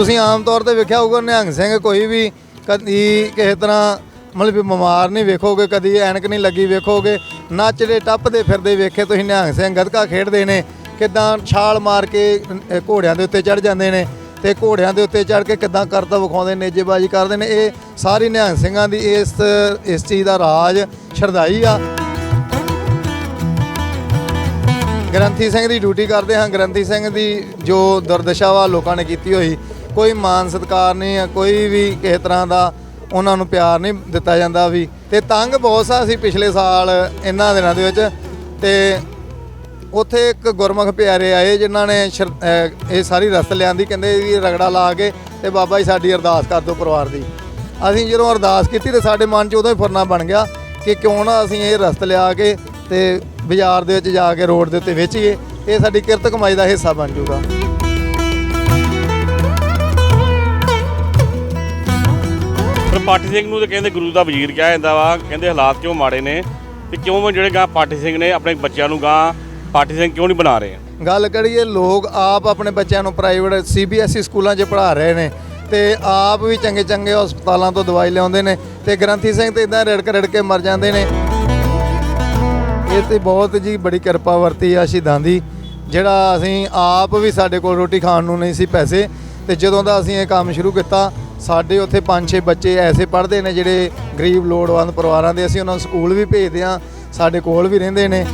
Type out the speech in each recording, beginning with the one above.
ਤੁਸੀਂ ਆਮ ਤੌਰ ਤੇ ਵੇਖਿਆ ਹੋਊਗਾ, ਨਿਹੰਗ ਸਿੰਘ ਕੋਈ ਵੀ ਕਦੀ ਕਿਸੇ ਤਰ੍ਹਾਂ ਮਤਲਬ ਵੀ ਬਿਮਾਰ ਨਹੀਂ ਵੇਖੋਗੇ, ਕਦੀ ਐਨਕ ਨਹੀਂ ਲੱਗੀ ਵੇਖੋਗੇ, ਨੱਚਦੇ, ਟੱਪਦੇ ਫਿਰਦੇ ਵੇਖੇ ਤੁਸੀਂ ਨਿਹੰਗ ਸਿੰਘ, ਗੱਤਕਾ ਖੇਡਦੇ ਨੇ, ਕਿਦਾਂ ਛਾਲ ਮਾਰ ਕੇ ਘੋੜਿਆਂ ਦੇ ਉੱਤੇ ਚੜ ਜਾਂਦੇ ਨੇ ਤੇ ਘੋੜਿਆਂ ਦੇ ਉੱਤੇ ਚੜ ਕੇ ਕਿਦਾਂ ਕਰਤਾ ਵਿਖਾਉਂਦੇ ਨੇ ਨੇਜੇਬਾਜ਼ੀ ਕਰਦੇ ਨੇ, ਇਹ ਸਾਰੀ ਨਿਹੰਗ ਸਿੰਘਾਂ ਦੀ ਇਸ ਇਸ ਚੀਜ਼ ਦਾ ਰਾਜ ਸ਼ਰਦਾਈ ਆ। ਗ੍ਰੰਥੀ ਸਿੰਘ ਦੀ ਡਿਊਟੀ ਕਰਦੇ ਹਾਂ, ਗ੍ਰੰਥੀ ਸਿੰਘ ਦੀ ਜੋ ਦੁਰਦਸ਼ਾ ਵਾ ਲੋਕਾਂ ਨੇ ਕੀਤੀ ਹੋਈ ਕੋਈ ਮਾਨ ਸਤਕਾਰ ਨਹੀਂ ਆ, ਕੋਈ ਵੀ ਕਿਸੇ ਤਰ੍ਹਾਂ ਦਾ ਉਹਨਾਂ ਨੂੰ ਪਿਆਰ ਨਹੀਂ ਦਿੱਤਾ ਜਾਂਦਾ ਵੀ। ਤੇ ਤੰਗ ਬਹੁਤ ਸਾ ਸੀ ਪਿਛਲੇ ਸਾਲ ਇਹਨਾਂ ਦਿਨਾਂ ਦੇ ਵਿੱਚ। ਤੇ ਉੱਥੇ ਇੱਕ ਗੁਰਮੁਖ ਪਿਆਰੇ ਆਏ ਜਿਨ੍ਹਾਂ ਨੇ ਸ਼ਰ- ਇਹ ਸਾਰੀ ਰਸਤ ਲਿਆਂਦੀ, ਕਹਿੰਦੇ ਵੀ ਰਗੜਾ ਲਾ ਕੇ ਤੇ ਬਾਬਾ ਜੀ ਸਾਡੀ ਅਰਦਾਸ ਕਰ ਦਿਓ ਪਰਿਵਾਰ ਦੀ। ਅਸੀਂ ਜਦੋਂ ਅਰਦਾਸ ਕੀਤੀ ਤੇ ਸਾਡੇ ਮਨ 'ਚ ਉਦੋਂ ਹੀ ਫੁਰਨਾ ਬਣ ਗਿਆ ਕਿ ਕਿਉਂ ਨਾ ਅਸੀਂ ਇਹ ਰਸਤ ਲਿਆ ਕੇ ਤੇ ਬਾਜ਼ਾਰ ਦੇ ਵਿੱਚ ਜਾ ਕੇ ਰੋਡ ਦੇ ਉੱਤੇ ਵੇਚੀਏ। ਇਹ ਸਾਡੀ ਕਿਰਤ ਕਮਾਈ ਦਾ ਹਿੱਸਾ ਬਣ ਜਾਊਗਾ। ਪਰ ਪਾਠੀ ਸਿੰਘ ਨੂੰ ਤਾਂ ਕਹਿੰਦੇ ਗੁਰੂ ਦਾ ਵਜ਼ੀਰ ਕਿਹਾ ਜਾਂਦਾ ਵਾ, ਕਹਿੰਦੇ ਹਾਲਾਤ ਕਿਉਂ ਮਾੜੇ ਨੇ ਤੇ ਕਿਉਂ ਜਿਹੜੇ ਗਾਂ ਪਾਠੀ ਸਿੰਘ ਨੇ ਆਪਣੇ ਬੱਚਿਆਂ ਨੂੰ ਗਾਂ ਪਾਠੀ ਸਿੰਘ ਕਿਉਂ ਨਹੀਂ ਬਣਾ ਰਹੇ ਗੱਲ ਕਰੀਏ, ਲੋਕ ਆਪ ਆਪਣੇ ਬੱਚਿਆਂ ਨੂੰ ਪ੍ਰਾਈਵੇਟ ਸੀਬੀਐਸਈ ਸਕੂਲਾਂ 'ਚ ਪੜ੍ਹਾ ਰਹੇ ਨੇ ਤੇ ਆਪ ਵੀ ਚੰਗੇ ਚੰਗੇ ਹਸਪਤਾਲਾਂ ਤੋਂ ਦਵਾਈ ਲਿਆਉਂਦੇ ਨੇ ਤੇ ਗ੍ਰੰਥੀ ਸਿੰਘ ਤੇ ਇਦਾਂ ਰੜਕ ਰੜ ਕੇ ਮਰ ਜਾਂਦੇ ਨੇ। ਇਹ ਤੇ ਬਹੁਤ ਜੀ ਬੜੀ ਕਿਰਪਾ ਵਰਤੀ ਆ ਸ਼ਹੀਦਾਂ ਦੀ, ਜਿਹੜਾ ਅਸੀਂ ਆਪ ਵੀ ਸਾਡੇ ਕੋਲ ਰੋਟੀ ਖਾਣ ਨੂੰ ਨਹੀਂ ਸੀ ਪੈਸੇ ਤੇ ਜਦੋਂ ਦਾ ਅਸੀਂ ਇਹ ਕੰਮ ਸ਼ੁਰੂ ਕੀਤਾ ਸਾਡੇ ਉੱਥੇ 5-6 ਬੱਚੇ ਐਸੇ ਪੜ੍ਹਦੇ ਨੇ ਜਿਹੜੇ ਗਰੀਬ ਲੋੜਵੰਦ ਪਰਿਵਾਰਾਂ ਦੇ ਅਸੀਂ ਉਹਨਾਂ ਨੂੰ ਸਕੂਲ ਵੀ ਭੇਜਦੇ ਆ ਸਾਡੇ ਕੋਲ ਵੀ ਰਹਿੰਦੇ ਨੇ।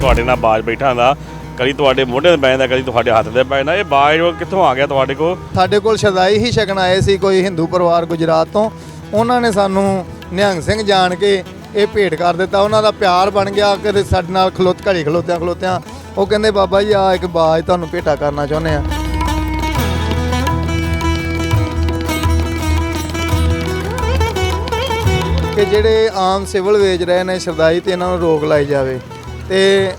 ਤੁਹਾਡੇ ਨਾਲ ਬਾਜ ਬੈਠਾ ਹੁੰਦਾ ਕਦੀ ਤੁਹਾਡੇ ਮੋਢੇ ਤੇ ਬੈਠਦਾ ਕਦੀ ਤੁਹਾਡੇ ਹੱਥ ਤੇ ਬੈਠਦਾ ਇਹ ਬਾਜ ਕਿੱਥੋਂ ਆ ਗਿਆ ਤੁਹਾਡੇ ਕੋਲ? ਸਾਡੇ ਕੋਲ ਸ਼ਰਦਾਈ ਹੀ ਛਕਣ ਆਏ ਸੀ ਕੋਈ ਹਿੰਦੂ ਪਰਿਵਾਰ ਗੁਜਰਾਤ ਤੋਂ। ਉਹਨਾਂ ਨੇ ਸਾਨੂੰ ਨਿਹੰਗ ਸਿੰਘ ਜਾਣ ਕੇ ਇਹ ਭੇਟ ਕਰ ਦਿੱਤਾ। ਉਹਨਾਂ ਦਾ ਪਿਆਰ ਬਣ ਗਿਆ ਕਦੇ ਸਾਡੇ ਨਾਲ ਖਲੋਤ ਘੜੀ ਖਲੋਤਿਆਂ ਖਲੋਤਿਆਂ। ਉਹ ਕਹਿੰਦੇ, ਬਾਬਾ ਜੀ ਆ ਇੱਕ ਬਾਜ ਤੁਹਾਨੂੰ ਭੇਟਾ ਕਰਨਾ ਚਾਹੁੰਦੇ ਆ ਕਿ ਜਿਹੜੇ ਆਮ ਸਿਵਲ ਵੇਚ ਰਹੇ ਨੇ ਸ਼ਰਦਾਈ ਤੇ ਇਹਨਾਂ ਨੂੰ ਰੋਕ ਲਾਈ ਜਾਵੇ। ਤੇ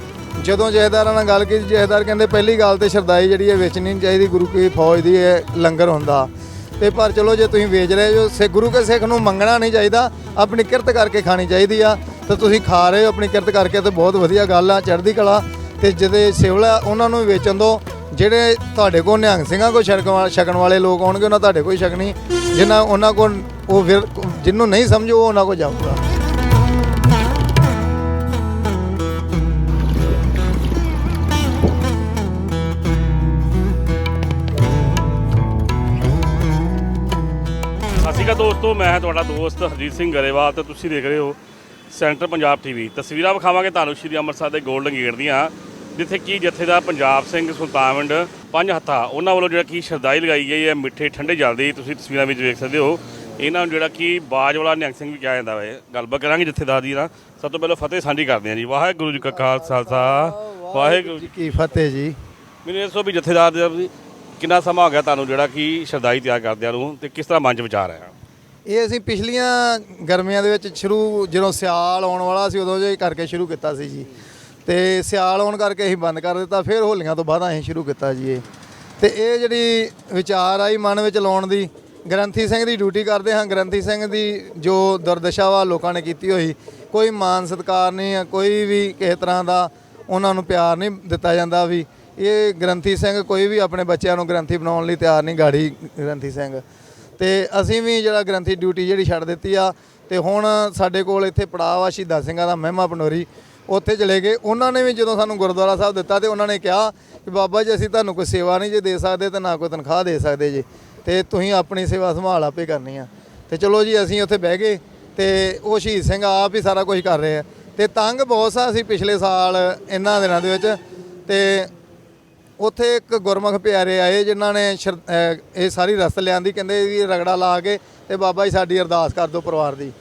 ਜਦੋਂ ਜਹੇਦਾਰਾਂ ਨਾਲ ਗੱਲ ਕੀਤੀ ਜਹੇਦਾਰ ਕਹਿੰਦੇ, ਪਹਿਲੀ ਗੱਲ ਤੇ ਸ਼ਰਦਾਈ ਜਿਹੜੀ ਹੈ ਵੇਚਣੀ ਨਹੀਂ ਚਾਹੀਦੀ, ਗੁਰੂ ਕੀ ਫੌਜ ਦੀ ਇਹ ਲੰਗਰ ਹੁੰਦਾ। ਤੇ ਪਰ ਚਲੋ ਜੇ ਤੁਸੀਂ ਵੇਚ ਰਹੇ ਹੋ ਸੇ ਗੁਰੂ ਕੇ ਸਿੱਖ ਨੂੰ ਮੰਗਣਾ ਨਹੀਂ ਚਾਹੀਦਾ, ਆਪਣੀ ਕਿਰਤ ਕਰਕੇ ਖਾਣੀ ਚਾਹੀਦੀ ਆ। ਤੇ ਤੁਸੀਂ ਖਾ ਰਹੇ ਹੋ ਆਪਣੀ ਕਿਰਤ ਕਰਕੇ ਤੇ ਬਹੁਤ ਵਧੀਆ ਗੱਲ ਆ, ਚੜ੍ਹਦੀ ਕਲਾ। ਤੇ ਜਿਹਦੇ ਸਿਵਲ ਆ, ਉਹਨਾਂ ਨੂੰ ਵੇਚਣ ਦੋ। ਜਿਹੜੇ ਤੁਹਾਡੇ ਕੋਲ ਨਿਹੰਗ ਸਿੰਘਾਂ ਕੋਲ ਛਕਣ ਛਕਣ ਵਾਲੇ ਲੋਕ ਆਉਣਗੇ, ਉਹਨਾਂ ਤੁਹਾਡੇ ਕੋਈ ਛਕਣੀ। ਜਿਨ੍ਹਾਂ ਉਹਨਾਂ ਕੋਲ ਉਹ ਫਿਰ, ਜਿਹਨੂੰ ਨਹੀਂ ਸਮਝੋ, ਉਹ ਉਹਨਾਂ ਕੋਲ ਜਾਊਗਾ। ਸਤਿ ਸ਼੍ਰੀ ਅਕਾਲ ਦੋਸਤੋ ਮੈਂ ਹਾਂ ਤੁਹਾਡਾ ਦੋਸਤ ਹਰਜੀਤ ਸਿੰਘ ਗਰੇਵਾਲ ਤੇ ਤੁਸੀਂ ਦੇਖ ਰਹੇ ਹੋ ਸੈਂਟਰ ਪੰਜਾਬ ਟੀਵੀ ਤਸਵੀਰਾਂ ਵਿਖਾਵਾਂਗੇ ਤੁਹਾਨੂੰ ਸ਼੍ਰੀ ਅੰਮ੍ਰਿਤਸਰ ਦੇ 골ਡਨ ਗੇਟ ਦੀਆਂ ਜਿੱਥੇ ਕੀ ਜਥੇਦਾਰ ਪੰਜਾਬ ਸਿੰਘ ਸੁਲਤਾਨਵਿੰਡ ਪੰਜ ਹੱਥਾ ਉਹਨਾਂ ਵੱਲੋਂ ਜਿਹੜਾ ਕੀ ਸ਼ਰਦਾਈ ਲਗਾਈ ਗਈ ਹੈ ਮਿੱਠੇ ਠੰਡੇ ਜਲ ਦੀ ਤੁਸੀਂ ਤਸਵੀਰਾਂ ਵਿੱਚ ਵੇਖ ਸਕਦੇ ਹੋ। ਇਹਨਾਂ ਨੂੰ ਜਿਹੜਾ ਕੀ ਬਾਜ ਵਾਲਾ ਨਿਹੰਗ ਸਿੰਘ ਵੀ ਕਿਹਾ ਜਾਂਦਾ ਹੈ ਗੱਲਬਾਤ ਕਰਾਂਗੇ ਜਥੇਦਾਰ ਦੀ ਨਾਲ। ਸਭ ਤੋਂ ਪਹਿਲਾਂ ਫਤਿਹ ਸਾਂਝੀ ਕਰਦੇ ਹਾਂ ਜੀ। ਵਾਹਿਗੁਰੂ ਜੀ ਕਾ ਖਾਲਸਾ ਵਾਹਿਗੁਰੂ ਜੀ। ਕੀ ਫਤਿਹ ਜੀ। ਮੈਨੂੰ ਇਹ ਦੱਸੋ ਵੀ ਜਥੇਦਾਰ ਦਾ ਵੀ ਕਿੰਨਾ ਸਮਾਂ ਹੋ ਗਿਆ ਤੁਹਾਨੂੰ ਜਿਹੜਾ ਕਿ ਸ਼ਰਦਾਈ ਤਿਆਰ ਕਰਦਿਆਂ ਨੂੰ ਤੇ ਕਿਸ ਤਰ੍ਹਾਂ ਮਨ ਚ ਵਿਚਾਰ ਆਇਆ? ਇਹ ਅਸੀਂ ਪਿਛਲੀਆਂ ਗਰਮੀਆਂ ਦੇ ਵਿੱਚ ਸ਼ੁਰੂ ਜਦੋਂ ਸਿਆਲ ਆਉਣ ਵਾਲਾ ਸੀ ਉਦੋਂ ਜੇ ਕਰਕੇ ਸ਼ੁਰੂ ਕੀਤਾ ਸੀ ਜੀ। ਤੇ ਸਿਆਲ ਆਉਣ ਕਰਕੇ ਅਸੀਂ ਬੰਦ ਕਰ ਦਿੱਤਾ, ਫਿਰ ਹੋਲੀਆਂ ਤੋਂ ਬਾਅਦ ਅਸੀਂ ਸ਼ੁਰੂ ਕੀਤਾ ਜੀ ਇਹ। ਤੇ ਇਹ ਜਿਹੜੀ ਵਿਚਾਰ ਆਈ ਮਨ ਵਿੱਚ ਲਾਉਣ ਦੀ, ਗ੍ਰੰਥੀ ਸਿੰਘ ਦੀ ਡਿਊਟੀ ਕਰਦੇ ਹਾਂ। ਗ੍ਰੰਥੀ ਸਿੰਘ ਦੀ ਜੋ ਦੁਰਦਸ਼ਾ ਵਾ ਲੋਕਾਂ ਨੇ ਕੀਤੀ ਹੋਈ, ਕੋਈ ਮਾਨ ਸਤਕਾਰ ਨਹੀਂ ਆ ਕੋਈ ਵੀ ਕਿਸੇ ਤਰ੍ਹਾਂ ਦਾ ਉਹਨਾਂ ਨੂੰ ਪਿਆਰ ਨਹੀਂ ਦਿੱਤਾ ਜਾਂਦਾ ਵੀ ਇਹ ਗ੍ਰੰਥੀ ਸਿੰਘ ਕੋਈ ਵੀ ਆਪਣੇ ਬੱਚਿਆਂ ਨੂੰ ਗ੍ਰੰਥੀ ਬਣਾਉਣ ਲਈ ਤਿਆਰ ਨਹੀਂ, ਗਾੜੀ ਗ੍ਰੰਥੀ ਸਿੰਘ। ਤੇ ਅਸੀਂ ਵੀ ਜਿਹੜਾ ਗ੍ਰੰਥੀ ਡਿਊਟੀ ਜਿਹੜੀ ਛੱਡ ਦਿੱਤੀ ਆ, ਤੇ ਹੁਣ ਸਾਡੇ ਕੋਲ ਇੱਥੇ ਪੜਾਅ ਆ ਸ਼ਹੀਦਾਂ ਸਿੰਘਾਂ ਦਾ ਮਹਿਮਾ ਪਨੋਰੀ ਉੱਥੇ ਚਲੇ ਗਏ। ਉਹਨਾਂ ਨੇ ਵੀ ਜਦੋਂ ਸਾਨੂੰ ਗੁਰਦੁਆਰਾ ਸਾਹਿਬ ਦਿੱਤਾ ਤੇ ਉਹਨਾਂ ਨੇ ਕਿਹਾ ਕਿ ਬਾਬਾ ਜੀ, ਅਸੀਂ ਤੁਹਾਨੂੰ ਕੋਈ ਸੇਵਾ ਨਹੀਂ ਜੇ ਦੇ ਸਕਦੇ ਤੇ ਨਾ ਕੋਈ ਤਨਖਾਹ ਦੇ ਸਕਦੇ ਜੀ। ਤੇ ਤੁਸੀਂ ਆਪਣੀ ਸੇਵਾ ਸੰਭਾਲ ਆਪੇ ਕਰਨੀ ਆ। ਤੇ ਚਲੋ ਜੀ, ਅਸੀਂ ਉੱਥੇ ਬਹਿ ਗਏ ਤੇ ਉਹ ਸ਼ਹੀਦ ਸਿੰਘ ਆਪ ਹੀ ਸਾਰਾ ਕੁਝ ਕਰ ਰਹੇ ਆ। ਤੇ ਤੰਗ ਬਹੁਤ ਸਾ ਸੀ ਪਿਛਲੇ ਸਾਲ ਇਹਨਾਂ ਦਿਨਾਂ ਦੇ ਵਿੱਚ। ਤੇ ਉੱਥੇ ਇੱਕ ਗੁਰਮੁਖ ਪਿਆਰੇ ਆਏ ਜਿਨ੍ਹਾਂ ਨੇ ਸ਼ਰ- ਇਹ ਸਾਰੀ ਰਸਤ ਲਿਆਂਦੀ, ਕਹਿੰਦੇ ਵੀ ਰਗੜਾ ਲਾ ਕੇ ਤੇ ਬਾਬਾ ਜੀ ਸਾਡੀ ਅਰਦਾਸ ਕਰ ਦਿਓ ਪਰਿਵਾਰ ਦੀ।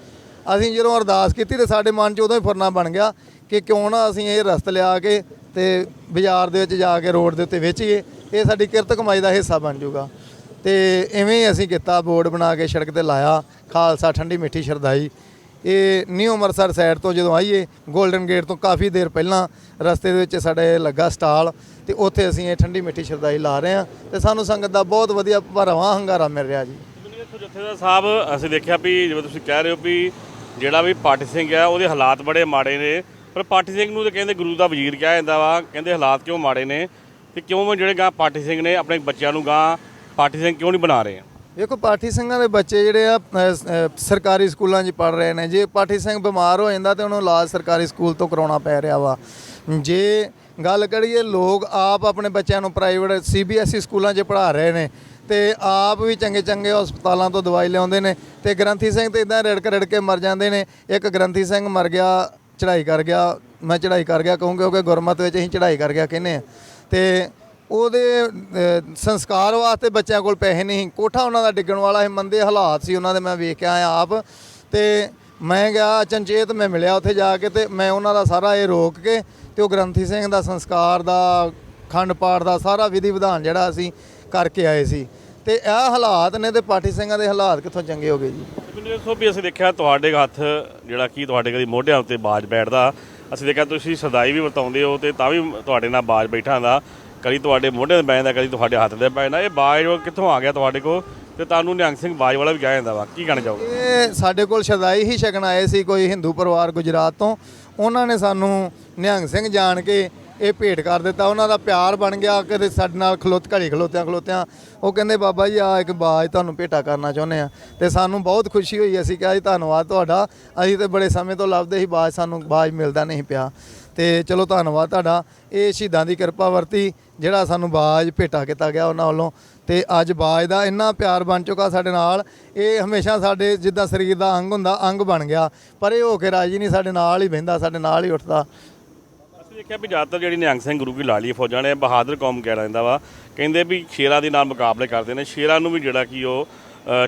ਅਸੀਂ ਜਦੋਂ ਅਰਦਾਸ ਕੀਤੀ ਤੇ ਸਾਡੇ ਮਨ 'ਚ ਉਦੋਂ ਹੀ ਫੁਰਨਾ ਬਣ ਗਿਆ ਕਿ ਕਿਉਂ ਨਾ ਅਸੀਂ ਇਹ ਰਸਤ ਲਿਆ ਕੇ ਤੇ ਬਾਜ਼ਾਰ ਦੇ ਵਿੱਚ ਜਾ ਕੇ ਰੋਡ ਦੇ ਉੱਤੇ ਵੇਚੀਏ, ਇਹ ਸਾਡੀ ਕਿਰਤ ਕਮਾਈ ਦਾ ਹਿੱਸਾ ਬਣ ਜਾਊਗਾ। ਤੇ ਐਵੇਂ ਹੀ ਅਸੀਂ ਕੀਤਾ, ਬੋਰਡ ਬਣਾ ਕੇ ਸੜਕ ਤੇ ਲਾਇਆ, ਖਾਲਸਾ ਠੰਡੀ ਮਿੱਠੀ ਸ਼ਰਦਾਈ ਇਹ ਨਿਊ ਅੰਮ੍ਰਿਤਸਰ ਸਾਈਡ ਤੋਂ ਜਦੋਂ ਆਈਏ 골ਡਨ ਗੇਟ ਤੋਂ ਕਾਫੀ ਦੇਰ ਪਹਿਲਾਂ ਰਸਤੇ ਦੇ ਵਿੱਚ ਸਾਡੇ ਲੱਗਾ ਸਟਾਲ ਤੇ ਉੱਥੇ ਅਸੀਂ ਇਹ ਠੰਡੀ ਮਿੱਠੀ ਸ਼ਰਦਾਈ ਲਾ ਰਹੇ ਹਾਂ ਤੇ ਸਾਨੂੰ ਸੰਗਤ ਦਾ ਬਹੁਤ ਵਧੀਆ ਭਰਵਾਂ ਹੰਗਾਰਾ ਮਿਲ ਰਿਹਾ ਜੀ। ਜਥੇਦਾਰ ਸਾਹਿਬ, ਅਸੀਂ ਦੇਖਿਆ ਵੀ ਜਿਵੇਂ ਤੁਸੀਂ ਕਹਿ ਰਹੇ ਹੋ ਵੀ ਜਿਹੜਾ ਵੀ ਪਾਠੀ ਸਿੰਘ ਆ ਉਹਦੇ ਹਾਲਾਤ ਬੜੇ ਮਾੜੇ ਨੇ। ਪਰ ਪਾਠੀ ਸਿੰਘ ਨੂੰ ਤਾਂ ਕਹਿੰਦੇ ਗੁਰੂ ਦਾ ਵਜ਼ੀਰ ਕਿਹਾ ਜਾਂਦਾ ਵਾ, ਕਹਿੰਦੇ ਹਾਲਾਤ ਕਿਉਂ ਮਾੜੇ ਨੇ ਤੇ ਕਿਉਂ ਜਿਹੜੇ ਗਾਂ ਪਾਠੀ ਸਿੰਘ ਨੇ ਆਪਣੇ ਬੱਚਿਆਂ ਨੂੰ ਗਾਂ ਪਾਠੀ ਸਿੰਘ ਕਿਉਂ ਨਹੀਂ ਬਣਾ ਰਹੇ ਆ? ਵੇਖੋ ਪਾਠੀ ਸਿੰਘਾਂ ਦੇ ਬੱਚੇ ਜਿਹੜੇ ਆ ਅ, ਸਰਕਾਰੀ ਸਕੂਲਾਂ 'ਚ ਪੜ ਰਹੇ ਨੇ। ਜੇ ਪਾਠੀ ਸਿੰਘ ਬਿਮਾਰ ਹੋ ਜਾਂਦਾ ਤੇ ਉਹਨੂੰ ਇਲਾਜ ਸਰਕਾਰੀ ਸਕੂਲ ਤੋਂ ਕਰਾਉਣਾ ਪੈ ਰਿਹਾ ਵਾ। ਜੇ ਗੱਲ ਕਰੀਏ ਲੋਕ ਆਪ ਆਪਣੇ ਬੱਚਿਆਂ ਨੂੰ ਪ੍ਰਾਈਵੇਟ ਸੀਬੀਐਸਈ ਸਕੂਲਾਂ 'ਚ ਪੜ੍ਹਾ ਰਹੇ ਨੇ ਤੇ ਆਪ ਵੀ ਚੰਗੇ ਚੰਗੇ ਹਸਪਤਾਲਾਂ ਤੋਂ ਦਵਾਈ ਲਿਆਉਂਦੇ ਨੇ ਤੇ ਗ੍ਰੰਥੀ ਸਿੰਘ ਤੇ ਇਦਾਂ ਰੜਕ ਰੜ ਕੇ ਮਰ ਜਾਂਦੇ ਨੇ। ਇੱਕ ਗ੍ਰੰਥੀ ਸਿੰਘ ਮਰ ਗਿਆ ਚੜ੍ਹਾਈ ਕਰ ਗਿਆ ਮੈਂ ਚੜ੍ਹਾਈ ਕਰ ਗਿਆ ਕਹੂੰਗਾ ਕਿਉਂਕਿ ਗੁਰਮਤ ਵਿੱਚ ਅਸੀਂ ਚੜ੍ਹਾਈ ਕਰ ਗਿਆ ਕਹਿੰਦੇ ਆ। ਤੇ ਉਹਦੇ ਅਹ, ਸੰਸਕਾਰ ਵਾਸਤੇ ਬੱਚਿਆਂ ਕੋਲ ਪੈਸੇ ਨਹੀਂ ਕੋਠਾ ਉਹਨਾਂ ਦਾ ਡਿੱਗਣ ਵਾਲਾ ਸੀ ਮੰਦੇ ਹਾਲਾਤ ਸੀ ਉਹਨਾਂ ਦੇ ਮੈਂ ਵੇਖ ਕੇ ਆਇਆ ਆਪ। ਤੇ ਮੈਂ ਗਿਆ ਚੰਚੇਤ ਮੈਂ ਮਿਲਿਆ ਉੱਥੇ ਜਾ ਕੇ ਤੇ ਮੈਂ ਉਹਨਾਂ ਦਾ ਸਾਰਾ ਇਹ ਰੋਕ ਕੇ ਤੇ ਉਹ ਗ੍ਰੰਥੀ ਸਿੰਘ ਦਾ ਸੰਸਕਾਰ ਦਾ ਖੰਡ ਪਾਠ ਦਾ ਸਾਰਾ ਵਿਧੀ ਵਿਧਾਨ ਜਿਹੜਾ ਅਸੀਂ ਕਰਕੇ ਆਏ ਸੀ। ਤੇ ਇਹ ਹਾਲਾਤ ਨੇ ਤੇ ਪਾਠੀ ਸਿੰਘਾਂ ਦੇ ਹਾਲਾਤ ਕਿੱਥੋਂ ਚੰਗੇ ਹੋ ਗਏ ਜੀ? ਮੈਨੂੰ ਦੱਸੋ ਵੀ ਅਸੀਂ ਦੇਖਿਆ ਤੁਹਾਡੇ ਹੱਥ ਜਿਹੜਾ ਕੀ ਤੁਹਾਡੇ ਕਦੀ ਮੋਢਿਆਂ ਉੱਤੇ ਬਾਜ ਬੈਠਦਾ। ਅਸੀਂ ਦੇਖਿਆ ਤੁਸੀਂ ਸਦਾਈ ਵੀ ਵਰਤਾਉਂਦੇ ਹੋ ਤੇ ਤਾਂ ਵੀ ਤੁਹਾਡੇ ਨਾਲ ਬਾਜ ਬੈਠਾ ਦਾ ਕਦੀ ਤੁਹਾਡੇ ਮੋਢੇ ਤੇ ਬੈ ਜਾਂਦਾ, ਕਦੀ ਤੁਹਾਡੇ ਹੱਥ ਤੇ ਬੈ ਜਾਂਦਾ। ਇਹ ਬਾਜ ਕਿੱਥੋਂ ਆ ਗਿਆ ਤੁਹਾਡੇ ਕੋਲ? ਤੇ ਤੁਹਾਨੂੰ ਨਿਹੰਗ ਸਿੰਘ ਬਾਜ ਵਾਲਾ ਵੀ ਕਿਹਾ ਜਾਂਦਾ ਵਾ। ਕੀ ਕਹਿਣਾ ਚਾਹੋਗੇ? ਇਹ ਸਾਡੇ ਕੋਲ ਸ਼ਰਦਾਈ ਹੀ ਛਕਣ ਆਏ ਸੀ ਕੋਈ ਹਿੰਦੂ ਪਰਿਵਾਰ ਗੁਜਰਾਤ ਤੋਂ। ਉਹਨਾਂ ਨੇ ਸਾਨੂੰ ਨਿਹੰਗ ਸਿੰਘ ਜਾਣ ਕੇ ਇਹ ਭੇਟ ਕਰ ਦਿੱਤਾ। ਉਹਨਾਂ ਦਾ ਪਿਆਰ ਬਣ ਗਿਆ, ਕਦੇ ਸਾਡੇ ਨਾਲ ਖਲੋਤ, ਘੜੀ ਖਲੋਤਿਆਂ ਖਲੋਤਿਆਂ। ਉਹ ਕਹਿੰਦੇ, ਬਾਬਾ ਜੀ ਆ ਇੱਕ ਬਾਜ ਤੁਹਾਨੂੰ ਭੇਟਾ ਕਰਨਾ ਚਾਹੁੰਦੇ ਆ। ਤੇ ਸਾਨੂੰ ਬਹੁਤ ਖੁਸ਼ੀ ਹੋਈ। ਅਸੀਂ ਕਿਹਾ ਜੀ, ਧੰਨਵਾਦ ਤੁਹਾਡਾ। ਅਸੀਂ ਤੇ ਬੜੇ ਸਮੇਂ ਤੋਂ ਲੱਭਦੇ ਸੀ, ਬਾਜ ਸਾਨੂੰ, ਬਾਜ ਮਿਲਦਾ ਨਹੀਂ ਪਿਆ। ਤੇ ਚਲੋ, ਧੰਨਵਾਦ ਤੁਹਾਡਾ। ਇਹ ਸ਼ਹੀਦਾਂ ਦੀ ਕਿਰਪਾ ਵਰਤੀ। ਜਿਹੜਾ ਸਾਨੂੰ ਬਾਜ ਭੇਟਾ ਕੀਤਾ ਗਿਆ ਉਹਨਾਂ ਵੱਲੋਂ ਤੇ ਅੱਜ ਬਾਜ ਦਾ ਇੰਨਾ ਪਿਆਰ ਬਣ ਚੁੱਕਾ ਸਾਡੇ ਨਾਲ। ਇਹ ਹਮੇਸ਼ਾ ਸਾਡੇ ਜਿੱਦਾਂ ਸਰੀਰ ਦਾ ਅੰਗ ਹੁੰਦਾ ਅੰਗ ਬਣ ਗਿਆ। ਪਰ ਇਹ ਹੋ ਕੇ ਰਾਜੀ ਨਹੀਂ ਸਾਡੇ ਨਾਲ ਹੀ ਬਹਿੰਦਾ ਸਾਡੇ ਨਾਲ ਹੀ ਉੱਠਦਾ। ਅਸੀਂ ਦੇਖਿਆ ਵੀ ਜ਼ਿਆਦਾਤਰ ਜਿਹੜੀ ਨਿਹੰਗ ਸਿੰਘ ਗੁਰੂ ਕੀ ਲਾਲੀ ਫੌਜਾਂ ਨੇ ਬਹਾਦਰ ਕੌਮ ਕਿਹਾ ਜਾਂਦਾ ਵਾ ਕਹਿੰਦੇ ਵੀ ਸ਼ੇਰਾਂ ਦੇ ਨਾਲ ਮੁਕਾਬਲੇ ਕਰਦੇ ਨੇ ਸ਼ੇਰਾਂ ਨੂੰ ਵੀ ਜਿਹੜਾ ਕੀ ਉਹ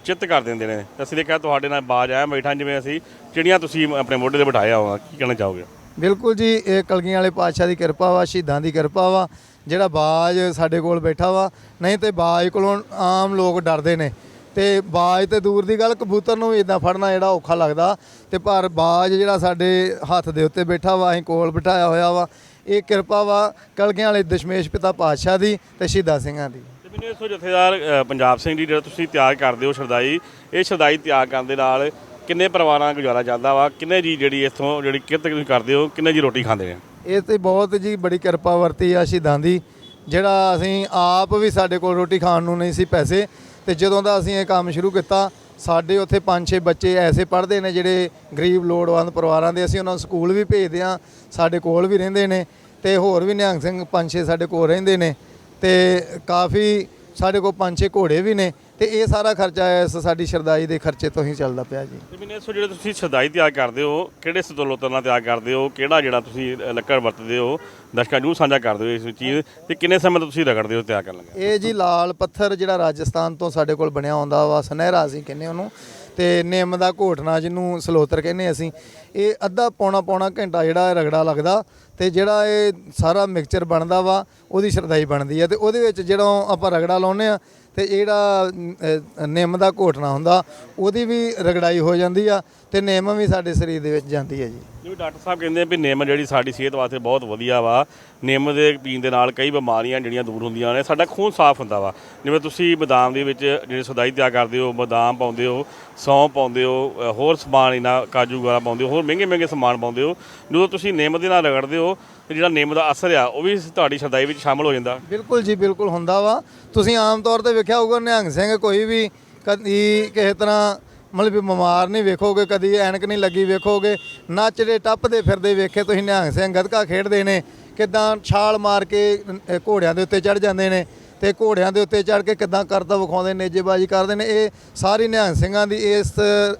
ਚਿੱਤ ਕਰ ਦਿੰਦੇ ਨੇ। ਅਸੀਂ ਦੇਖਿਆ ਤੁਹਾਡੇ ਨਾਲ ਬਾਜ ਆਇਆ ਬੈਠਾ ਜਿਵੇਂ ਅਸੀਂ ਚਿੜੀਆਂ ਤੁਸੀਂ ਆਪਣੇ ਮੋਢੇ ਤੇ ਬਿਠਾਇਆ ਹੋਗਾ ਕੀ ਕਹਿਣਾ ਚਾਹੋਗੇ? ਬਿਲਕੁਲ ਜੀ ਇਹ ਕਲਗੀਆਂ ਵਾਲੇ ਪਾਤਸ਼ਾਹ ਦੀ ਕਿਰਪਾ ਵਾ ਸ਼ਹੀਦਾਂ ਦੀ ਕਿਰਪਾ ਵਾ। ਜਿਹੜਾ ਬਾਜ ਸਾਡੇ ਕੋਲ ਬੈਠਾ ਵਾ, ਨਹੀਂ ਤੇ ਬਾਜ ਕੋਲੋਂ ਆਮ ਲੋਕ ਡਰਦੇ ਨੇ। ਤੇ ਬਾਜ ਤੇ ਦੂਰ ਦੀ ਗੱਲ, ਕਬੂਤਰ ਨੂੰ ਵੀ ਇਦਾਂ ਫੜਨਾ ਜਿਹੜਾ ਔਖਾ ਲੱਗਦਾ। ਤੇ ਪਰ ਬਾਜ ਜਿਹੜਾ ਸਾਡੇ ਹੱਥ ਦੇ ਉੱਤੇ ਬੈਠਾ ਵਾ, ਅਸੀਂ ਕੋਲ ਬਿਠਾਇਆ ਹੋਇਆ ਵਾ, ਇਹ ਕਿਰਪਾ ਵਾ ਕਲਗਿਆਂ ਵਾਲੇ ਦਸ਼ਮੇਸ਼ ਪਿਤਾ ਪਾਤਸ਼ਾਹ ਦੀ ਤੇ ਸ਼ਹੀਦਾਂ ਸਿੰਘਾਂ ਦੀ। ਤੇ ਮੈਨੂੰ ਇਸ ਜਥੇਦਾਰ ਪੰਜਾਬ ਸਿੰਘ ਜੀ ਜਿਹੜਾ ਤੁਸੀਂ ਤਿਆਰ ਕਰਦੇ ਹੋ ਸ਼ਰਦਾਈ ਇਹ ਸ਼ਰਦਾਈ ਤਿਆਰ ਕਰਨ ਦੇ ਨਾਲ ਕਿੰਨੇ ਪਰਿਵਾਰਾਂ ਗੁਜ਼ਾਰਾ ਚੱਲਦਾ ਵਾ? ਕਿੰਨੇ ਜੀ ਜਿਹੜੀ ਇੱਥੋਂ ਜਿਹੜੀ ਕਿਰਤ ਤੁਸੀਂ ਕਰਦੇ ਹੋ, ਕਿੰਨੇ ਜੀ ਰੋਟੀ ਖਾਂਦੇ ਨੇ? ਇਹ ਤੇ ਬਹੁਤ ਜੀ ਬੜੀ ਕਿਰਪਾ ਵਰਤੀ ਆ ਸ਼ਹੀਦਾਂ ਦੀ, ਜਿਹੜਾ ਅਸੀਂ ਆਪ ਵੀ ਸਾਡੇ ਕੋਲ ਰੋਟੀ ਖਾਣ ਨੂੰ ਨਹੀਂ ਸੀ ਪੈਸੇ, ਤੇ ਜਦੋਂ ਦਾ ਅਸੀਂ ਇਹ ਕੰਮ ਸ਼ੁਰੂ ਕੀਤਾ, ਸਾਡੇ ਉੱਥੇ 5-6 ਬੱਚੇ ਐਸੇ ਪੜ੍ਹਦੇ ਨੇ ਜਿਹੜੇ ਗਰੀਬ ਲੋੜਵੰਦ ਪਰਿਵਾਰਾਂ ਦੇ, ਅਸੀਂ ਉਹਨਾਂ ਨੂੰ ਸਕੂਲ ਵੀ ਭੇਜਦੇ ਆ ਸਾਡੇ ਕੋਲ ਵੀ ਰਹਿੰਦੇ ਨੇ, ਤੇ ਹੋਰ ਵੀ ਨਿਹੰਗ ਸਿੰਘ 5-6 ਸਾਡੇ ਕੋਲ ਰਹਿੰਦੇ ਨੇ, ਤੇ ਕਾਫੀ ਸਾਡੇ ਕੋਲ 5-6 ਘੋੜੇ ਵੀ ਨੇ ਤੇ ਇਹ ਸਾਰਾ ਖਰਚਾ ਇਸ ਸਾਡੀ ਸ਼ਰਦਾਈ ਦੇ ਖਰਚੇ ਤੋਂ ਹੀ ਚੱਲਦਾ ਪਿਆ ਜੀ। ਇਸ ਤੋਂ ਜਿਹੜੇ ਤੁਸੀਂ ਸ਼ਰਦਾਈ ਤਿਆਰ ਕਰਦੇ ਹੋ ਕਿਹੜੇ ਸਤੋਲੋਤਰ ਨਾਲ ਤਿਆਰ ਕਰਦੇ ਹੋ ਕਿਹੜਾ ਜਿਹੜਾ ਤੁਸੀਂ ਲੱਕੜ ਵਰਤਦੇ ਹੋ ਦਰਸ਼ਕਾਂ ਨੂੰ ਸਾਂਝਾ ਕਰਦੇ ਹੋ ਇਸ ਚੀਜ਼ ਤੇ ਕਿੰਨੇ ਸਮੇਂ ਤੋਂ ਤੁਸੀਂ ਰਗੜਦੇ ਹੋ ਤਿਆਰ ਕਰਨ ਲੱਗੇ? ਇਹ ਜੀ ਲਾਲ ਪੱਥਰ ਜਿਹੜਾ ਰਾਜਸਥਾਨ ਤੋਂ ਸਾਡੇ ਕੋਲ ਬਣਿਆ ਹੁੰਦਾ ਵਾ ਸੁਨਹਿਰਾ ਅਸੀਂ ਕਹਿੰਦੇ ਉਹਨੂੰ। ਤੇ ਨਿੰਮ ਦਾ ਘੋਟਣਾ ਜਿਹਨੂੰ ਸਲੋਤਰ ਕਹਿੰਦੇ ਅਸੀਂ, ਇਹ ਅੱਧਾ ਪੌਣਾ ਪੌਣਾ ਘੰਟਾ ਜਿਹੜਾ ਇਹ ਰਗੜਾ ਲੱਗਦਾ ਤੇ ਜਿਹੜਾ ਇਹ ਸਾਰਾ ਮਿਕਸਚਰ ਬਣਦਾ ਵਾ, ਉਹਦੀ ਸ਼ਰਦਾਈ ਬਣਦੀ ਆ ਤੇ ਉਹਦੇ ਵਿੱਚ ਜਦੋਂ ਆਪਾਂ ਰਗੜਾ ਲਾਉਂਦੇ ਆ ਤੇ ਜਿਹੜਾ ਨਿੰਮ ਦਾ ਘੋਟਣਾ ਹੁੰਦਾ, ਉਹਦੀ ਵੀ ਰਗੜਾਈ ਹੋ ਜਾਂਦੀ ਆ ਤੇ ਨਿੰਮ ਵੀ ਸਾਡੇ ਸਰੀਰ ਦੇ ਵਿੱਚ ਜਾਂਦੀ ਹੈ ਜੀ। ਜਿਵੇਂ ਡਾਕਟਰ ਸਾਹਿਬ ਕਹਿੰਦੇ ਆ ਵੀ ਨਿੰਮ ਜਿਹੜੀ ਸਾਡੀ ਸਿਹਤ ਵਾਸਤੇ ਬਹੁਤ ਵਧੀਆ ਵਾ ਨਿੰਮ ਦੇ ਪੀਣ ਦੇ ਨਾਲ ਕਈ ਬਿਮਾਰੀਆਂ ਜਿਹੜੀਆਂ ਦੂਰ ਹੁੰਦੀਆਂ ਨੇ ਸਾਡਾ ਖੂਨ ਸਾਫ਼ ਹੁੰਦਾ ਵਾ। ਜਿਵੇਂ ਤੁਸੀਂ ਬਦਾਮ ਦੇ ਵਿੱਚ ਜਿਹੜੇ ਸਦਾਈ ਤਿਆਰ ਕਰਦੇ ਹੋ ਬਦਾਮ ਪਾਉਂਦੇ ਹੋ ਸੌਂਫ ਪਾਉਂਦੇ ਹੋ ਅ, ਹੋਰ ਸਮਾਨ ਇਹਨਾਂ ਕਾਜੂ ਵਗੈਰਾ ਪਾਉਂਦੇ ਹੋ ਹੋਰ ਮਹਿੰਗੇ ਮਹਿੰਗੇ ਸਮਾਨ ਪਾਉਂਦੇ ਹੋ ਜਦੋਂ ਤੁਸੀਂ ਨਿੰਮ ਦੇ ਨਾਲ ਰਗੜਦੇ ਹੋ ਤੇ ਜਿਹੜਾ ਨਿੰਮ ਦਾ ਅਸਰ ਆ ਉਹ ਵੀ ਤੁਹਾਡੀ ਸਦਾਈ ਵਿੱਚ ਸ਼ਾਮਲ ਹੋ ਜਾਂਦਾ। ਬਿਲਕੁਲ ਜੀ ਬਿਲਕੁਲ ਹੁੰਦਾ ਵਾ। ਤੁਸੀਂ ਆਮ ਤੌਰ ਤੇ ਵੇਖਿਆ ਹੋਊਗਾ ਨਿਹੰਗ ਸਿੰਘ ਕੋਈ ਵੀ ਕਦੀ ਕਿਸੇ ਤਰ੍ਹਾਂ ਮਤਲਬ ਵੀ ਬਿਮਾਰ ਨਹੀਂ ਵੇਖੋਗੇ ਕਦੀ ਐਨਕ ਨਹੀਂ ਲੱਗੀ ਵੇਖੋਗੇ। ਨੱਚਦੇ ਟੱਪਦੇ ਫਿਰਦੇ ਵੇਖੇ, ਤੁਸੀਂ ਨਿਹੰਗ ਸਿੰਘ ਗੱਤਕਾ ਖੇਡਦੇ ਨੇ, ਕਿਦਾਂ ਛਾਲ ਮਾਰ ਕੇ ਘੋੜਿਆਂ ਦੇ ਉੱਤੇ ਚੜ ਜਾਂਦੇ ਨੇ ਤੇ ਘੋੜਿਆਂ ਦੇ ਉੱਤੇ ਚੜ ਕੇ ਕਿਦਾਂ ਕਰਦਾ ਵਿਖਾਉਂਦੇ ਨੇਜੇਬਾਜ਼ੀ ਕਰਦੇ ਨੇ। ਇਹ ਸਾਰੀ ਨਿਹੰਗ ਸਿੰਘਾਂ ਦੀ ਇਸ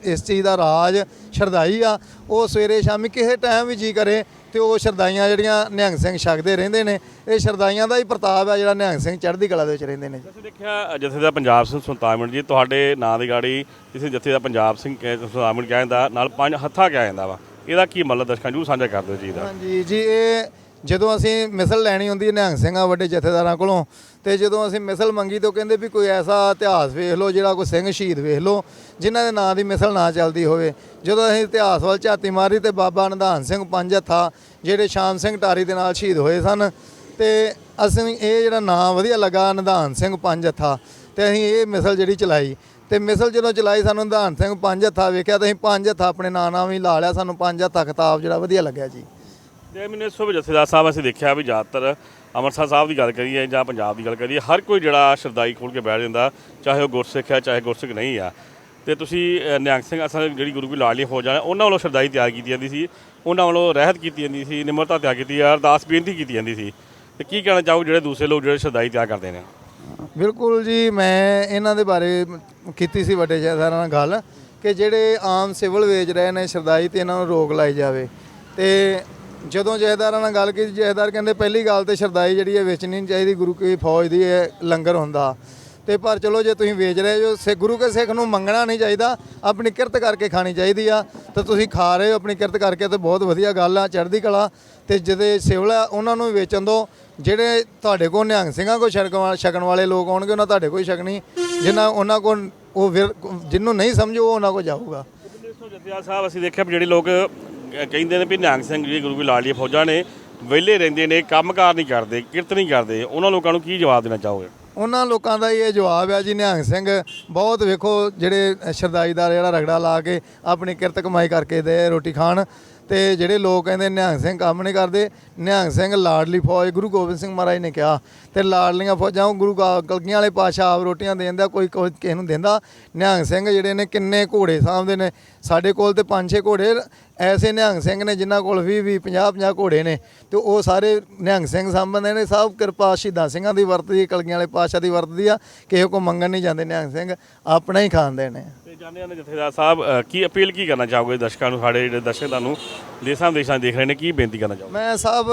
ਇਸ ਚੀਜ਼ ਦਾ ਰਾਜ ਸ਼ਰਦਾਈ ਆ। ਉਹ ਸਵੇਰੇ ਸ਼ਾਮੀ ਕਿਸੇ ਟਾਈਮ ਵੀ ਜੀ ਕਰੇ ਤੇ ਉਹ ਸ਼ਰਦਾਈਆਂ ਜਿਹੜੀਆਂ ਨਿਹੰਗ ਸਿੰਘ ਛਕਦੇ ਰਹਿੰਦੇ ਨੇ, ਇਹ ਸ਼ਰਦਾਈਆਂ ਦਾ ਹੀ ਪ੍ਰਤਾਪ ਹੈ ਜਿਹੜਾ ਨਿਹੰਗ ਸਿੰਘ ਚੜ੍ਹਦੀ ਕਲਾ ਦੇ ਵਿੱਚ ਰਹਿੰਦੇ ਨੇ ਜੀ। ਦੇਖਿਆ ਜਥੇ ਦਾ ਪੰਜਾਬ ਸਿੰਘ ਸੁਲਤਾਨਵਿੰਡ ਜੀ, ਤੁਹਾਡੇ ਨਾਂ ਦੀ ਗਾੜੀ ਕਿਸੇ ਜਥੇ ਦਾ ਪੰਜਾਬ ਸਿੰਘ ਕਹਿ- ਸੁਲਤਾਨਵਿੰਡ ਕਿਹਾ ਜਾਂਦਾ ਨਾਲ ਪੰਜ ਹੱਥਾਂ ਕਿਹਾ ਜਾਂਦਾ ਵਾ। ਇਹਦਾ ਕੀ ਮਤਲਬ ਦਰਸ਼ਕਾਂ ਨੂੰ? ਸਾਂਝਾ ਕਰ ਦਿਓ ਜੀ ਦਾ ਹਾਂਜੀ ਜੀ, ਇਹ ਜਦੋਂ ਅਸੀਂ ਮਿਸਲ ਲੈਣੀ ਹੁੰਦੀ ਹੈ ਨਿਹੰਗ ਸਿੰਘਾਂ ਵੱਡੇ ਜਥੇਦਾਰਾਂ ਕੋਲੋਂ, ਤੇ ਜਦੋਂ ਅਸੀਂ ਮਿਸਲ ਮੰਗੀ ਤਾਂ ਉਹ ਕਹਿੰਦੇ ਵੀ ਕੋਈ ਐਸਾ ਇਤਿਹਾਸ ਵੇਖ ਲਓ ਜਿਹੜਾ ਕੋਈ ਸਿੰਘ ਸ਼ਹੀਦ ਵੇਖ ਲਓ, ਜਿਨ੍ਹਾਂ ਦੇ ਨਾਂ ਦੀ ਮਿਸਲ ਨਾ ਚੱਲਦੀ ਹੋਵੇ। ਜਦੋਂ ਅਸੀਂ ਇਤਿਹਾਸ ਵੱਲ ਝਾਤੀ ਮਾਰੀ ਤੇ ਬਾਬਾ ਨਿਧਾਨ ਸਿੰਘ ਪੰਜ ਹੱਥਾ ਜਿਹੜੇ ਸ਼ਾਮ ਸਿੰਘ ਟਾਰੀ ਦੇ ਨਾਲ ਸ਼ਹੀਦ ਹੋਏ ਸਨ, ਤੇ ਅਸੀਂ ਇਹ ਜਿਹੜਾ ਨਾਂ ਵਧੀਆ ਲੱਗਾ ਨਿਧਾਨ ਸਿੰਘ ਪੰਜ ਹੱਥਾ, ਤੇ ਅਸੀਂ ਇਹ ਮਿਸਲ ਜਿਹੜੀ ਚਲਾਈ। ਤੇ ਮਿਸਲ ਜਦੋਂ ਚਲਾਈ ਸਾਨੂੰ ਨਿਧਾਨ ਸਿੰਘ ਪੰਜ ਹੱਥਾ ਵੇਖਿਆ ਤਾਂ ਅਸੀਂ ਪੰਜ ਹੱਥਾ ਆਪਣੇ ਨਾਂ ਨਾਲ ਵੀ ਲਾ ਲਿਆ, ਸਾਨੂੰ ਪੰਜ ਹੱਥਾ ਖਿਤਾਬ ਜਿਹੜਾ ਵਧੀਆ ਲੱਗਿਆ ਜੀ। ਜੇ ਮੈਨੂੰ ਇਸ ਤੋਂ ਜਥੇਦਾਰ ਸਾਹਿਬ ਅਸੀਂ ਦੇਖਿਆ ਵੀ ਜ਼ਿਆਦਾਤਰ ਅੰਮ੍ਰਿਤਸਰ ਸਾਹਿਬ ਦੀ ਗੱਲ ਕਰੀਏ ਜਾਂ ਪੰਜਾਬ ਦੀ ਗੱਲ ਕਰੀਏ, ਹਰ ਕੋਈ ਜਿਹੜਾ ਸ਼ਰਦਾਈ ਖੋਲ ਕੇ ਬੈਠ ਜਾਂਦਾ, ਚਾਹੇ ਉਹ ਗੁਰਸਿੱਖ ਹੈ, ਚਾਹੇ ਗੁਰਸਿੱਖ ਨਹੀਂ ਆ ਤੇ ਤੁਸੀਂ ਨਿਹੰਗ ਸਿੰਘ ਅਸਲ ਜਿਹੜੀ ਗੁਰੂ ਕੀ ਲਾਡਲੀ ਹੋ ਜਾਣਾ ਉਹਨਾਂ ਵੱਲੋਂ ਸ਼ਰਦਾਈ ਤਿਆਰ ਕੀਤੀ ਜਾਂਦੀ ਸੀ, ਉਹਨਾਂ ਵੱਲੋਂ ਰਹਿਤ ਕੀਤੀ ਜਾਂਦੀ ਸੀ, ਨਿਮਰਤਾ ਤਿਆਰ ਕੀਤੀ ਆ ਅਰਦਾਸ ਬੇਨਤੀ ਕੀਤੀ ਜਾਂਦੀ ਸੀ। ਤੇ ਕੀ ਕਹਿਣਾ ਚਾਹੋ ਜਿਹੜੇ ਦੂਸਰੇ ਲੋਕ ਜਿਹੜੇ ਸ਼ਰਦਾਈ ਤਿਆਰ ਕਰਦੇ ਨੇ? ਬਿਲਕੁਲ ਜੀ, ਮੈਂ ਇਹਨਾਂ ਦੇ ਬਾਰੇ ਕੀਤੀ ਸੀ ਵੱਡੇ ਜਥੇਦਾਰਾਂ ਨਾਲ ਗੱਲ ਕਿ ਜਿਹੜੇ ਆਮ ਸਿਵਲ ਵੇਚ ਰਹੇ ਨੇ ਸ਼ਰਦਾਈ ਤੇ ਇਹਨਾਂ ਨੂੰ ਰੋਕ ਲਾਈ ਜਾਵੇ। ਤੇ ਜਦੋਂ ਜਥੇਦਾਰਾਂ ਨਾਲ ਗੱਲ ਕੀਤੀ ਜਥੇਦਾਰ ਕਹਿੰਦੇ ਪਹਿਲੀ ਗੱਲ ਤੇ ਸ਼ਰਦਾਈ ਜਿਹੜੀ ਹੈ ਵੇਚਣੀ ਨਹੀਂ ਚਾਹੀਦੀ, ਗੁਰੂ ਕੀ ਫੌਜ ਦੀ ਇਹ ਲੰਗਰ ਹੁੰਦਾ। ਤੇ ਪਰ ਚਲੋ ਜੇ ਤੁਸੀਂ ਵੇਚ ਰਹੇ ਹੋ ਸੇ ਗੁਰੂ ਕੇ ਸਿੱਖ ਨੂੰ ਮੰਗਣਾ ਨਹੀਂ ਚਾਹੀਦਾ, ਆਪਣੀ ਕਿਰਤ ਕਰਕੇ ਖਾਣੀ ਚਾਹੀਦੀ ਆ। ਤਾਂ ਤੁਸੀਂ ਖਾ ਰਹੇ ਹੋ ਆਪਣੀ ਕਿਰਤ ਕਰਕੇ, ਤੇ ਬਹੁਤ ਵਧੀਆ ਗੱਲ ਆ, ਚੜ੍ਹਦੀ ਕਲਾ। ਤੇ ਜਿਹਦੇ ਸਿਵਲ ਆ, ਉਹਨਾਂ ਨੂੰ ਵੀ ਵੇਚਣ ਦੋ ਜਿਹੜੇ ਤੁਹਾਡੇ ਕੋਲ ਨਿਹੰਗ ਸਿੰਘਾਂ ਕੋ ਛਕਣ ਵਾਲੇ ਛਕਣ ਵਾਲੇ ਲੋਕ ਆਉਣਗੇ ਉਹਨਾਂ ਤੁਹਾਡੇ ਕੋਈ ਛਕਣੀ। ਜਿਨ੍ਹਾਂ ਉਹਨਾਂ ਕੋਲ ਉਹ ਜਿਹਨੂੰ ਨਹੀਂ ਸਮਝੋ ਉਹ ਉਹਨਾਂ ਕੋ ਜਾਊਗਾ। ਜਥੇਦਾਰ ਸਾਹਿਬ ਅਸੀਂ ਦੇਖਿਆ ਵੀ ਜਿਹੜੇ ਲੋਕ ਕਹਿੰਦੇ ਨੇ ਵੀ ਨਿਹੰਗ ਸਿੰਘ ਜੀ ਗੁਰੂ ਕੀ ਲਾਡਲੀ ਫੌਜਾਂ ਨੇ ਵਿਹਲੇ ਰਹਿੰਦੇ ਨੇ ਕੰਮਕਾਰ ਨਹੀਂ ਕਰਦੇ ਕਿਰਤ ਨਹੀਂ ਕਰਦੇ। ਉਹਨਾਂ ਲੋਕਾਂ ਨੂੰ ਕੀ ਜਵਾਬ ਦੇਣਾ ਚਾਹੋਗੇ? ਉਹਨਾਂ ਲੋਕਾਂ ਦਾ ਇਹ ਜਵਾਬ ਹੈ ਜੀ ਨਿਹੰਗ ਸਿੰਘ ਬਹੁਤ ਵੇਖੋ ਜਿਹੜੇ ਸ਼ਰਦਾਈ ਦਾ ਜਿਹੜਾ ਰਗੜਾ ਲਾ ਕੇ ਆਪਣੀ ਕਿਰਤ ਕਮਾਈ ਕਰਕੇ ਦੇ ਰੋਟੀ ਖਾਣ। ਤੇ ਜਿਹੜੇ ਲੋਕ ਕਹਿੰਦੇ ਨਿਹੰਗ ਸਿੰਘ ਕੰਮ ਨਹੀਂ ਕਰਦੇ, ਨਿਹੰਗ ਸਿੰਘ ਲਾਡਲੀ ਫੌਜ, ਗੁਰੂ ਗੋਬਿੰਦ ਸਿੰਘ ਮਹਾਰਾਜ ਨੇ ਕਿਹਾ ਤੇ ਲਾਡਲੀਆਂ ਫੌਜਾਂ ਉਹ ਗੁਰੂ ਗਾ- ਕਲਗੀਆਂ ਵਾਲੇ ਪਾਸ਼ਾ ਆਪ ਰੋਟੀਆਂ ਦੇਂਦਾ, ਕੋਈ ਕੋਈ ਕਿਸੇ ਨੂੰ ਦਿੰਦਾ। ਨਿਹੰਗ ਸਿੰਘ ਜਿਹੜੇ ਨੇ ਕਿੰਨੇ ਘੋੜੇ ਸਾਂਭਦੇ ਨੇ, ਸਾਡੇ ਕੋਲ ਤੇ ਪੰਜ ਛੇ ਘੋੜੇ ਐਸੇ ਨਿਹੰਗ ਸਿੰਘ ਨੇ ਜਿਨ੍ਹਾਂ ਕੋਲ 20 20 50 50 ਘੋੜੇ ਨੇ ਤੇ ਉਹ ਸਾਰੇ ਨਿਹੰਗ ਸਿੰਘ ਸਾਂਭਦੇ ਨੇ ਸਭ ਕਿਰਪਾ ਸ਼ਹੀਦਾਂ ਸਿੰਘਾਂ ਦੀ ਵਰਤਦੀ ਕਲਗੀਆਂ ਵਾਲੇ ਪਾਸ਼ਾ ਦੀ ਵਰਤਦੀ ਆ ਕਿਸੇ ਕੋ ਮੰਗਣ ਨਹੀਂ ਜਾਂਦੇ ਨਿਹੰਗ ਸਿੰਘ ਆਪਣਾ ਹੀ ਖਾਂਦੇ ਨੇ ਤੇ ਜਾਣਦੇ ਹਾਂ ਜਥੇਦਾਰ ਸਾਹਿਬ ਕੀ ਅਪੀਲ ਕੀ ਕਰਨਾ ਚਾਹੋਗੇ ਦਰਸ਼ਕਾਂ ਨੂੰ ਸਾਡੇ ਜਿਹੜੇ ਦਰਸ਼ਕ ਤੁਹਾਨੂੰ ਦੇਸਾਂ ਵਿਦੇਸ਼ਾਂ 'ਚ ਦੇਖ ਰਹੇ ਨੇ ਕੀ ਬੇਨਤੀ ਕਰਨਾ ਚਾਹੋਗੇ? ਮੈਂ ਸਭ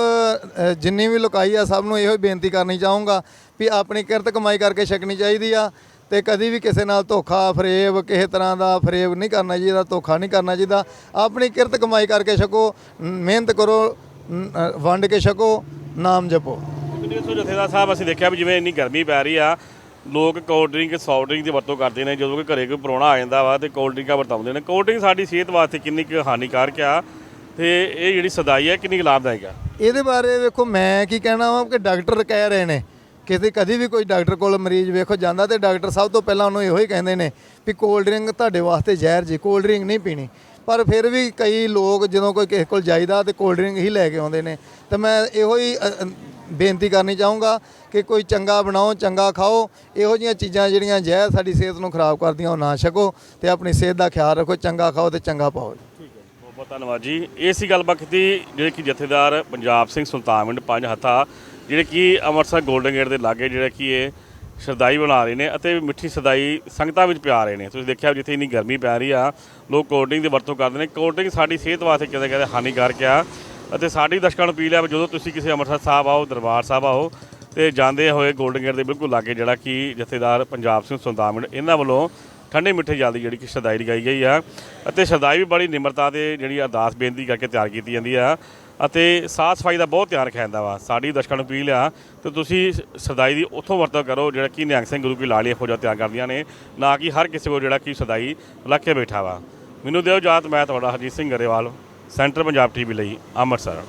ਜਿੰਨੀ ਵੀ ਲੋਕਾਈ ਆ ਸਭ ਨੂੰ ਇਹੋ ਹੀ ਬੇਨਤੀ ਕਰਨੀ ਚਾਹੂੰਗਾ ਵੀ ਆਪਣੀ ਕਿਰਤ ਕਮਾਈ ਕਰਕੇ ਛਕਣੀ ਚਾਹੀਦੀ ਆ ਤੇ ਕਦੀ ਵੀ ਕਿਸੇ ਨਾਲ ਧੋਖਾ ਫਰੇਬ ਕਿਸੇ ਤਰ੍ਹਾਂ ਦਾ ਫਰੇਬ ਨਹੀਂ ਕਰਨਾ ਚਾਹੀਦਾ ਧੋਖਾ ਨਹੀਂ ਕਰਨਾ ਚਾਹੀਦਾ। ਆਪਣੀ ਕਿਰਤ ਕਮਾਈ ਕਰਕੇ ਛਕੋ ਮਿਹਨਤ ਕਰੋ ਵੰਡ ਕੇ ਛਕੋ ਨਾਮ ਜਪੋ। ਤੋਂ ਜਥੇਦਾਰ ਸਾਹਿਬ? ਅਸੀਂ ਦੇਖਿਆ ਵੀ ਜਿਵੇਂ ਇੰਨੀ ਗਰਮੀ ਪੈ ਰਹੀ ਆ ਲੋਕ ਕੋਲਡ ਡਰਿੰਕ ਸੌਫਟ ਡਰਿੰਕ ਦੀ ਵਰਤੋਂ ਕਰਦੇ ਨੇ ਜਦੋਂ ਕਿ ਘਰੇ ਕੋਈ ਪਰੋਣਾ ਆ ਜਾਂਦਾ ਵਾ ਤੇ ਕੋਲਡ ਡਰਿੰਕਾਂ ਵਰਤਾਉਂਦੇ ਨੇ। ਕੋਲਡ ਡਰਿੰਕ ਸਾਡੀ ਸਿਹਤ ਵਾਸਤੇ ਕਿੰਨੀ ਕੁ ਹਾਨੀਕਾਰਕ ਆ ਤੇ ਇਹ ਜਿਹੜੀ ਸਦਾਈ ਹੈ ਕਿੰਨੀ ਲਾਭਦਾਇਕ ਆ? ਇਹਦੇ ਬਾਰੇ ਵੇਖੋ ਮੈਂ ਕੀ ਕਹਿਣਾ ਵਾ ਕਿ ਡਾਕਟਰ ਕਹਿ ਰਹੇ ਨੇ ਕਿਤੇ ਕਦੀ ਵੀ ਕੋਈ ਡਾਕਟਰ ਕੋਲ ਮਰੀਜ਼ ਵੇਖੋ ਜਾਂਦਾ ਤੇ ਡਾਕਟਰ ਸਭ ਤੋਂ ਪਹਿਲਾਂ ਉਹਨੂੰ ਇਹੋ ਹੀ ਕਹਿੰਦੇ ਨੇ ਵੀ ਕੋਲਡ ਡਰਿੰਕ ਤੁਹਾਡੇ ਵਾਸਤੇ ਜ਼ਹਿਰ ਜੀ ਕੋਲਡ ਡਰਿੰਕ ਨਹੀਂ ਪੀਣੀ। ਪਰ ਫਿਰ ਵੀ ਕਈ ਲੋਕ ਜਦੋਂ ਕੋਈ ਕਿਸੇ ਕੋਲ ਜਾਈਦਾ ਤੇ ਕੋਲਡ ਡਰਿੰਕ ਹੀ ਲੈ ਕੇ ਆਉਂਦੇ ਨੇ। ਤੇ ਮੈਂ ਇਹੋ ਹੀ ਬੇਨਤੀ ਕਰਨੀ ਚਾਹੂੰਗਾ ਕਿ ਕੋਈ ਚੰਗਾ ਬਣਾਓ, ਚੰਗਾ ਖਾਓ, ਇਹੋ ਜਿਹੀਆਂ ਚੀਜ਼ਾਂ ਜਿਹੜੀਆਂ ਜ਼ਹਿਰ ਸਾਡੀ ਸਿਹਤ ਨੂੰ ਖਰਾਬ ਕਰਦੀਆਂ, ਉਹ ਨਾ ਛਕੋ ਤੇ ਆਪਣੀ ਸਿਹਤ ਦਾ ਖਿਆਲ ਰੱਖੋ, ਚੰਗਾ ਖਾਓ ਤੇ ਚੰਗਾ ਪਾਓ ਠੀਕ ਹੈ। ਬਹੁਤ ਬਹੁਤ ਧੰਨਵਾਦ ਜੀ। ਇਹ ਸੀ ਗੱਲਬਾਤ ਕੀਤੀ ਜਿਹੜੇ ਕਿ ਜਥੇਦਾਰ ਪੰਜਾਬ ਸਿੰਘ ਸੁਲਤਾਨਵਿੰਡ ਪੰਜ ਹੱਥਾ ਜਿਹੜੇ ਕਿ ਅੰਮ੍ਰਿਤਸਰ 골ਡਨ ਗੇਟ ਦੇ ਲਾਗੇ ਜਿਹੜੇ ਕਿ ਇਹ ਸ਼ਰਦਾਈ ਬਣਾ ਰਹੇ ਨੇ ਅਤੇ ਮਿੱਠੀ ਸਦਾਈ ਸੰਗਤਾਂ ਵਿੱਚ ਪਿਆ ਰਹੇ ਨੇ। ਤੁਸੀਂ ਦੇਖਿਆ ਜਿੱਥੇ ਇੰਨੀ ਗਰਮੀ ਪੈ ਰਹੀ ਆ, ਲੋਕ ਕੋਲਡ ਡਰਿੰਕ ਦੀ ਵਰਤੋਂ ਕਰਦੇ ਨੇ। ਕੋਲਡ ਡਰਿੰਕ ਸਾਡੀ ਸਿਹਤ ਵਾਸਤੇ ਕਿਤੇ ਕਿਤੇ ਹਾਨੀਕਾਰਕ ਆ ਅਤੇ ਸਾਡੀ ਦਰਸ਼ਕਾਂ ਨੂੰ ਅਪੀਲ ਹੈ ਵੀ ਜਦੋਂ ਤੁਸੀਂ ਕਿਸੇ ਅੰਮ੍ਰਿਤਸਰ ਸਾਹਿਬ ਆਓ, ਦਰਬਾਰ ਸਾਹਿਬ ਆਓ ਤੇ ਜਾਂਦੇ ਹੋਏ 골ਡਨ ਗੇਟ ਦੇ ਬਿਲਕੁਲ ਲਾਗੇ ਜਿਹੜਾ ਕਿ ਜਥੇਦਾਰ ਪੰਜਾਬ ਸਿੰਘ ਸੁਲਤਾਨਵਿੰਡ ਇਹਨਾਂ ਵੱਲੋਂ ਠੰਡੇ ਮਿੱਠੇ ਜਲ ਦੀ ਜਿਹੜੀ ਕਿ ਸ਼ਰਦਾਈ ਲਗਾਈ ਗਈ ਆ ਅਤੇ ਸ਼ਰਦਾਈ ਵੀ ਬੜੀ ਨਿਮਰਤਾ ਤੇ ਜਿਹੜੀ ਅਰਦਾਸ ਬੇਨਤੀ ਕਰਕੇ ਤਿਆਰ ਕੀਤੀ ਜਾਂਦੀ ਆ। ਅਤੇ ਸਾਫ਼ ਸਫ਼ਾਈ ਦਾ ਬਹੁਤ ਧਿਆਨ ਰੱਖਿਆ ਜਾਂਦਾ ਵਾ। ਸਾਡੀ ਦਰਸ਼ਕਾਂ ਨੂੰ ਅਪੀਲ ਆ ਤੇ ਤੁਸੀਂ ਸਦਾਈ ਦੀ ਉੱਥੋਂ ਵਰਤੋਂ ਕਰੋ, ਜਿਹੜਾ ਕਿ ਨਿਹੰਗ ਸਿੰਘ ਗੁਰੂ ਕੀ ਲਾਲੀਆਂ ਫੌਜਾਂ ਤਿਆਰ ਕਰਦੀਆਂ ਨੇ, ਨਾ ਕਿ ਹਰ ਕਿਸੇ ਕੋਲ ਜਿਹੜਾ ਕਿ ਸਦਾਈ ਲੱਗ ਕੇ ਬੈਠਾ ਵਾ। ਮੈਨੂੰ ਦਿਓ ਜਾਤ ਮੈਂ ਤੁਹਾਡਾ ਹਰਜੀਤ ਸਿੰਘ ਗਰੇਵਾਲ, ਸੈਂਟਰ ਪੰਜਾਬ ਟੀਵੀ ਲਈ, ਅੰਮ੍ਰਿਤਸਰ।